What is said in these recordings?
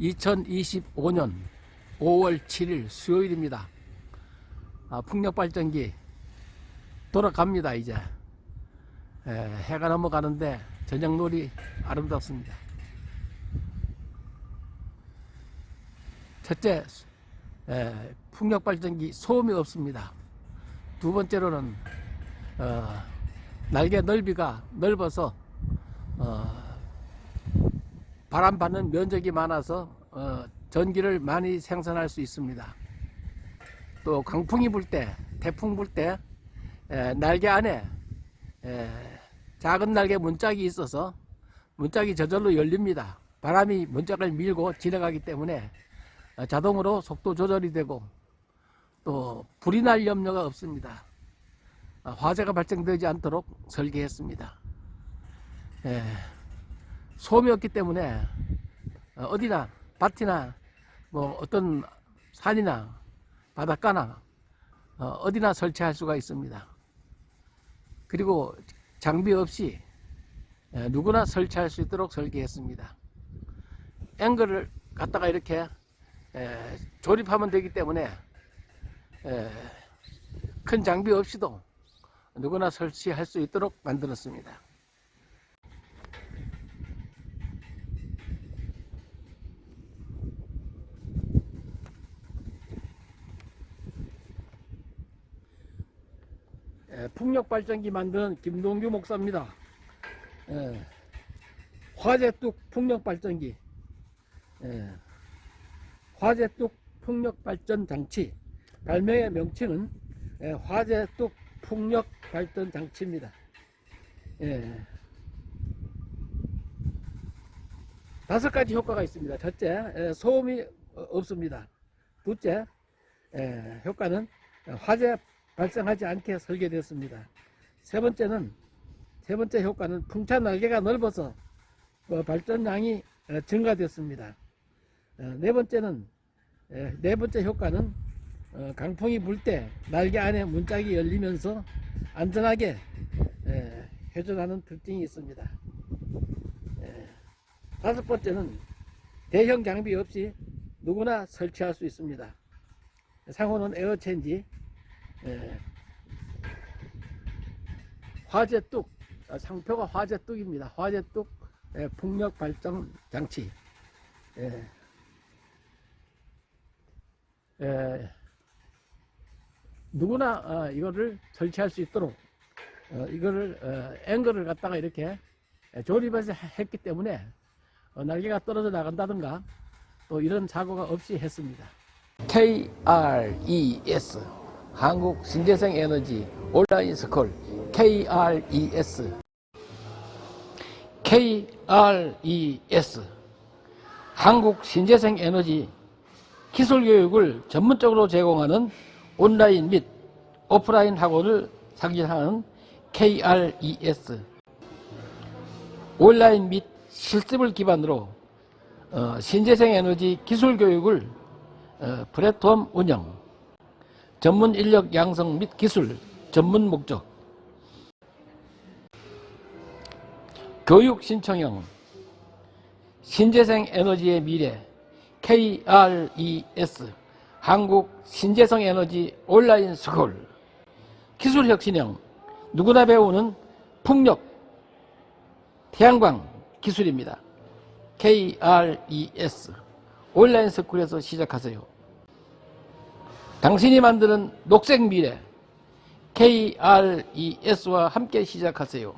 2025년 5월 7일 수요일입니다. 아, 풍력발전기 돌아갑니다, 이제. 에, 해가 넘어가는데 저녁놀이 아름답습니다. 첫째, 에, 풍력발전기 소음이 없습니다. 두 번째로는 어, 날개 넓이가 넓어서 어, 바람 받는 면적이 많아서 어, 전기를 많이 생산할 수 있습니다. 또 강풍이 불 때, 태풍 불 때 날개 안에 에, 작은 날개 문짝이 있어서 문짝이 저절로 열립니다. 바람이 문짝을 밀고 지나가기 때문에 어, 자동으로 속도 조절이 되고 또 불이 날 염려가 없습니다. 아, 화재가 발생되지 않도록 설계했습니다. 예, 소음이 없기 때문에 어, 어디나 밭이나 뭐 어떤 산이나 바닷가나 어, 어디나 설치할 수가 있습니다. 그리고 장비 없이 예, 누구나 설치할 수 있도록 설계했습니다. 앵글을 갖다가 이렇게 에, 조립하면 되기 때문에 에, 큰 장비 없이도 누구나 설치할 수 있도록 만들었습니다. 에, 풍력발전기 만드는 김동규 목사입니다. 에, 화재뚝 풍력발전기 에, 화재뚝 풍력발전 장치 발명의 명칭은 예, 화재뚝 풍력발전 장치입니다. 예. 다섯 가지 효과가 있습니다. 첫째, 예, 소음이 어, 없습니다. 둘째, 예, 효과는 화재 발생하지 않게 설계되었습니다. 세 번째는 세 번째 효과는 풍차 날개가 넓어서 어, 발전량이 어, 증가되었습니다. 어, 네 번째는 예, 네 번째 효과는 어, 강풍이 불 때 날개 안에 문짝이 열리면서 안전하게 예, 회전하는 특징이 있습니다. 예, 다섯 번째는 대형 장비 없이 누구나 설치할 수 있습니다. 상호는 에어체인지 예, 화재뚝 아, 상표가 화재뚝입니다. 화재뚝 예, 풍력 발전 장치 예. 에, 누구나 어, 이거를 설치할 수 있도록 어, 이거를 어, 앵글을 갖다가 이렇게 조립해서 했기 때문에 어, 날개가 떨어져 나간다든가 또 이런 사고가 없이 했습니다. KRES 한국 신재생 에너지 온라인 스쿨 KRES KRES 한국 신재생 에너지 기술 교육을 전문적으로 제공하는 온라인 및 오프라인 학원을 상징하는 KRES 온라인 및 실습을 기반으로 어, 신재생 에너지 기술 교육을 어, 플랫폼 운영 전문 인력 양성 및 기술 전문 목적. 교육 신청형. 신재생 에너지의 미래. KRES 한국 신재생 에너지 온라인 스쿨. 기술 혁신형. 누구나 배우는 풍력. 태양광 기술입니다. KRES 온라인 스쿨에서 시작하세요. 당신이 만드는 녹색 미래 KRES와 함께 시작하세요.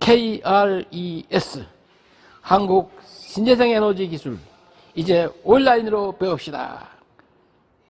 KRES 한국 신재생 에너지 기술 이제 온라인으로 배웁시다.